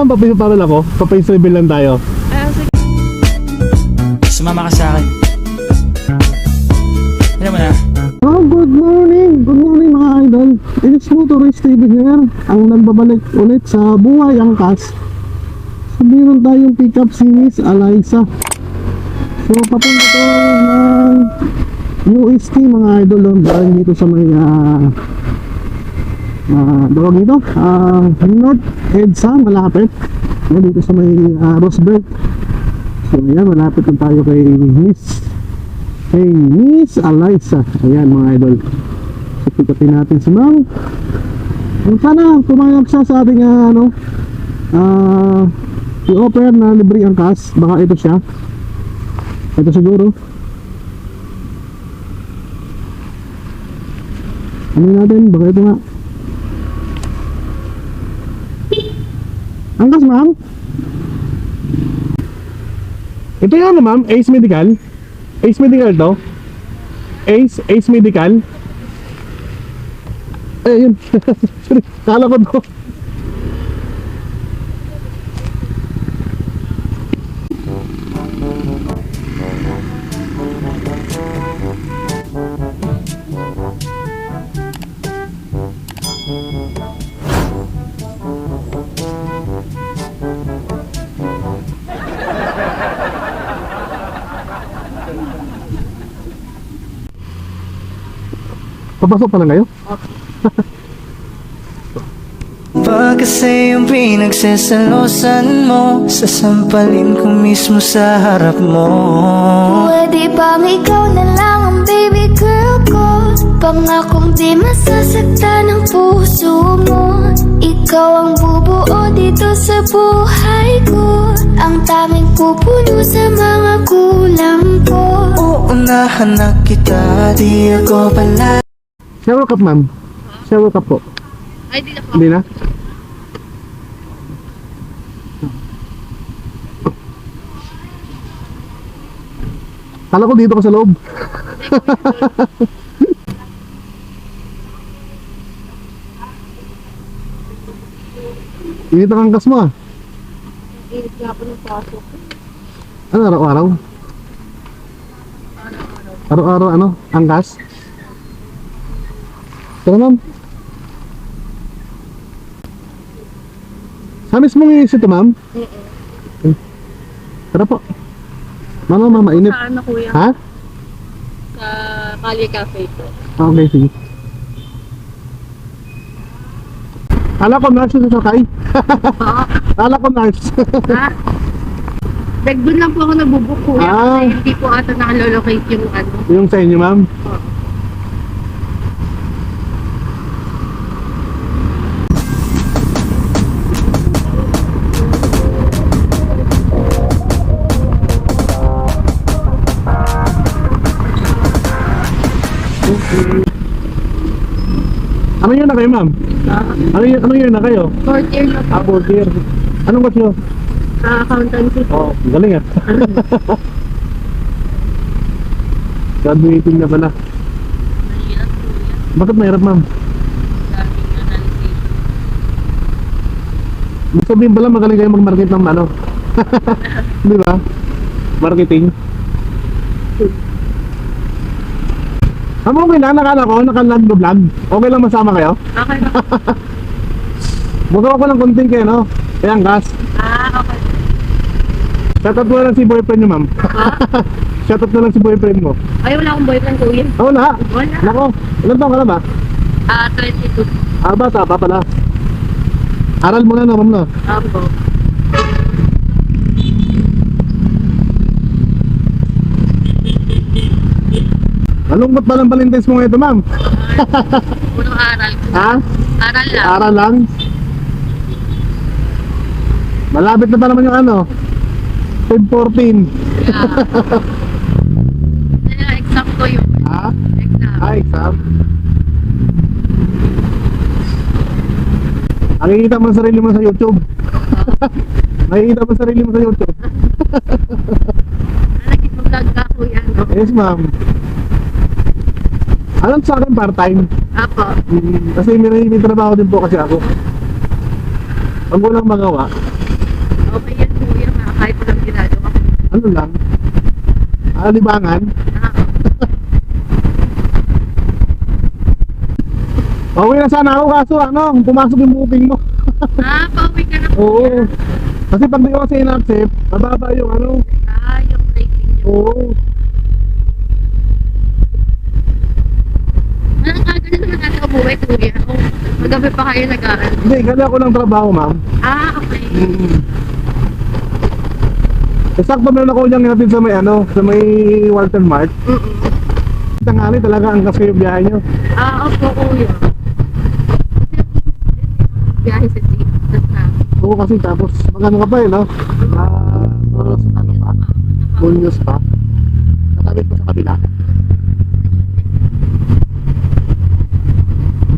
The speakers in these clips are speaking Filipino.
naman, papaparal ako. Papace reveal lang tayo. Ah, sige. Sumama ka sa akin. Ano mo na? Oh, good morning! Good morning mga idol! It's Motorist TV here. Ang nagbabalik ulit sa buhay angkas. So, meron tayong pickup si Miss Eliza. So, papunta to ng UST mga idol. Dahil dito sa may uh, uh, dawag dito, ah, North EDSA, malapit. Yan, dito sa may uh, Roseburg. So, ayan, malapit na tayo kay Miss kay Miss Eliza. Ayan mga idol. So, pikatin natin si Ma'am. Sana pumayag siya sa ating ah, ano, ah, i-offer na libre ang cash. Baka ito siya. Ito siguro. Ano natin? Baka ito nga. Ang cash, ma'am? Ito yung ano, ma'am? Ace Medical? Ace Medical to? Ace, Ace Medical? Eh, yun. Kala ko to. Papasok pa lang kayo? Pag kasi yung pinagsasalosan mo Sasampalin ko mismo sa harap mo. Pwede bang ikaw na lang ang baby girl ko? Pangakong di masasaktan ang puso mo. Ikaw ang bubuo dito sa buhay ko. Ang tanging pupuno sa mga kulang ko. Uunahan na kita, di ako pala Shower cup, ma'am. Shower cup po. Ay, di na po. Hindi na? Kala ko dito ka sa loob. Init ang angkas mo ah. Init nga po ng pasok. Ano araw-araw? Araw-araw ano? Angkas? Tara ma'am. Sa mismong iisip to ma'am? Oo. Tara po. Mama, mama, init. Sa ano kuya? Ha? Sa Kali Cafe po. Ah, Okay, sige. Kala ko nurse sa sakay. Kala ko nurse. ha? Nag-doon lang po ako nabubuk kuya Ah. kasi hindi po ata nakalolocate yung ano. Yung sa inyo, ma'am. Ano yun na kayo, ma'am? Ah, Ano yun, ano yun na kayo? fourth year na po. Ah, fourth year. Anong course nyo? Ah, accountancy po. Oh, galing ah. Graduating na pala. Mahirap kuya. Bakit mahirap, ma'am? Daming analysis. Ibig sabihin pala magaling kayo mag-market ng ano. Di ba? Marketing. Ano okay lang, nakala ko, nakalag vlog. Okay lang masama kayo? Okay na po. Magawa ko ng content kayo, no? Kaya ang gas. Ah, okay. Shoutout mo na lang si boyfriend nyo, ma'am. Shoutout na lang si boyfriend mo. Ay, wala akong boyfriend kuya. Oo na. Wala. Nako, ilan taong ka na ba? Ah, 22. Ah, bata pa pala. Aral mo na, no, ma'am, no? Apo. Malungkot pa lang Valentine's mo ngayon ma'am. Puro aral ko. Ha? Aral lang. Aral lang. Malapit na pa naman yung ano. Feb 14. Yeah. exam ko yun. Ha? Exam. Ah, exam. Nakikita mo ang sarili mo sa YouTube. Nakikita mo ang sarili mo sa YouTube. Ah, Nag-vlog ka kuya. Yes, ma'am. Alam sa akin part-time. Apo. Mm, kasi may, may trabaho din po kasi ako. Pag walang magawa, Okay yan kuya, ha? kahit walang ginagawa. Ano lang? Ah, libangan? Ah, Pauwi na sana ako kaso ano, pumasok yung booking mo. ah pauwi ka na po. Oo. Kasi pag di ko kasi in-accept, mababa yung ano. Ah, yung rating niyo. Oo. Walang aga na umuwi kuya. O, magabi pa kayo nag-aaral. Hindi, gali ako ng trabaho, ma'am. Ah, okay. Mm. Sakto meron ako niyang natin sa may ano, sa may Walter Mart. Mm-mm. Tangali talaga ang kasi yung biyahe niyo. Ah, opo kuya. Biyahe sa jeep. Na. Oo kasi tapos magano ka pa eh, no? Ah, uh, ano pa? Munyos pa. Katawid ko sa kabila.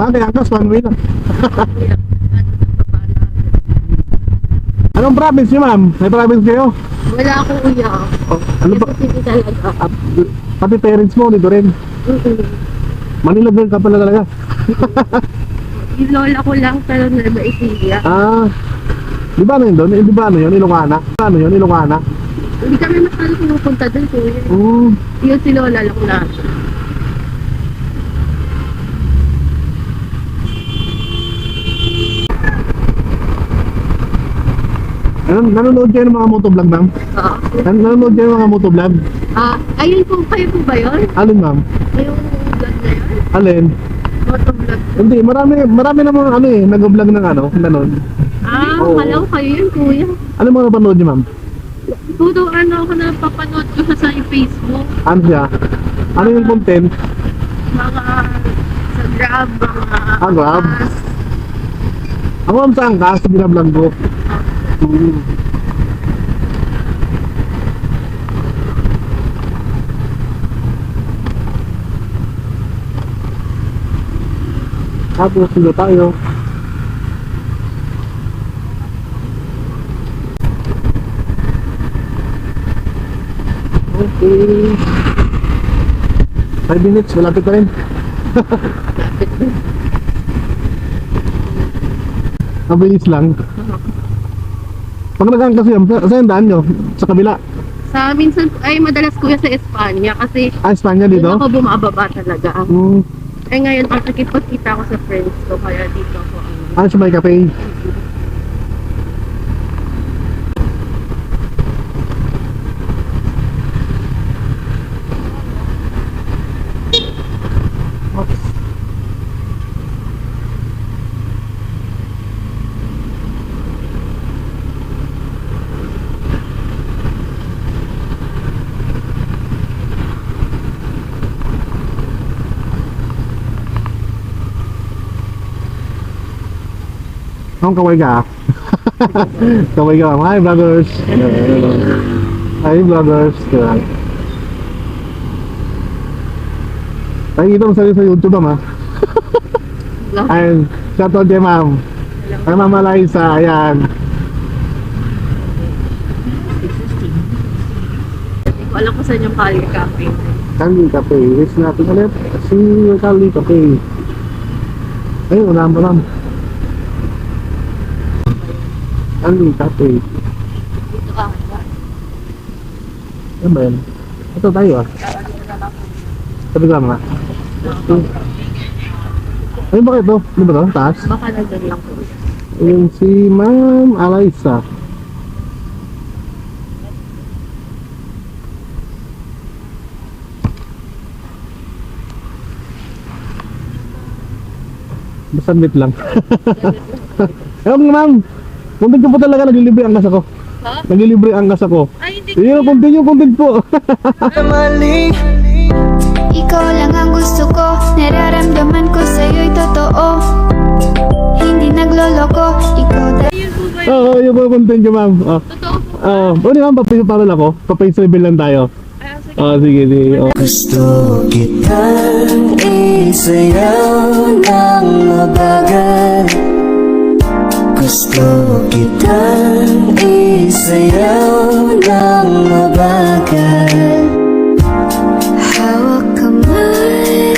Bagay, angkas, one way lang. Ano na. Anong province niyo, ma'am? May province kayo? Wala ako kuya. Ano ba? Hindi talaga. At, pati parents mo, dito rin. Mm-mm. Manila girl ka pala talaga. Yung lola ko lang pero Nueva Ecija. Ah, di ba ano yun doon? Eh, Di ba ano yun? Ilocana? Ano yun? Ilocana? Hindi kami masyado pumupunta doon kuya. Oo. Yun si lola lang na. Ano, nanonood kayo ng mga motovlog, ma'am? Ah, Nan nanonood kayo ng mga motovlog? ah, ayun po, kayo po ba yun? Alin, ma'am? Yung vlog na yun? Alin? Motovlog. Hindi, marami, marami naman ano eh, nag-vlog ng ano, ganon. Ah, Oo. kala ko kayo yun kuya. Ano mga napanood niyo, ma'am? Puro ano ako napapanood ko sa, sa Facebook. Ano siya? Ano yung content? Mga sa Grab, mga... Ah, Grab? Ako ma'am saan ka? Sa binablog ko. Tapos, sino tayo? Okay. 5 minutes, malapit pa rin. Mabilis lang. Pag nagaan kasi yan, sa- saan daan nyo? Sa kabila? Sa minsan, ay madalas kuya sa Espanya kasi Ah, Espanya doon dito? ako bumababa talaga. Hmm. Eh ngayon, ang nakipagkita ako sa friends ko, kaya dito ako. ano. Ah, sa may cafe. Không kaway ka? kaway ka. Hi vloggers. Hi vloggers. Nakikita mo sarili sa YouTube ma'am ha? Vlog. Ayun, shoutout kay ma'am. Kay ma'am Eliza, ayan. Ko alam kung saan yung Cali Cafe. Kali Cafe. Wish natin ulit. Si Kali Cafe. Ayun, unahan pa ma'am. Kali Cafe. Dito ka. Ano ba yun? Ito tayo ah. Sabi ko nga. Ayun ba ito? Ano ba ito? Taas? Baka nandun lang po. Ayun si Ma'am Eliza. Basta lang. Ewan nga ma'am. Content ko po talaga, naglilibre ang gas ako. Ha? Naglilibre ang gas ako. Ay, hindi Yun yung content po. Mali Ikaw lang ang gusto ko Nararamdaman ko sa'yo'y totoo Hindi nagloloko Ikaw dahil Ayun po ba yun? Oo, yung po content ko ma'am. Oh. Totoo po. Oo. Oh, di ma'am, papaparol ako. Papace reveal lang tayo. Oo, sige, sige. Oh. Gusto kitang isayaw ng mabagal Gusto kitang isayaw ng mabagal Hawak kamay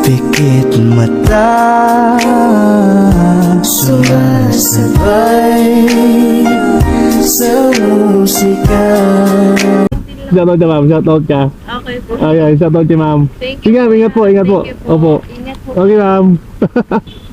Pikit mata Sumasabay sa musika Shoutout ka ma'am, shoutout ka. Okay po. Ayan, shoutout kay ma'am. Thank you. Sige, ingat po, ingat po. You Opo. Ingat po. Okay ma'am.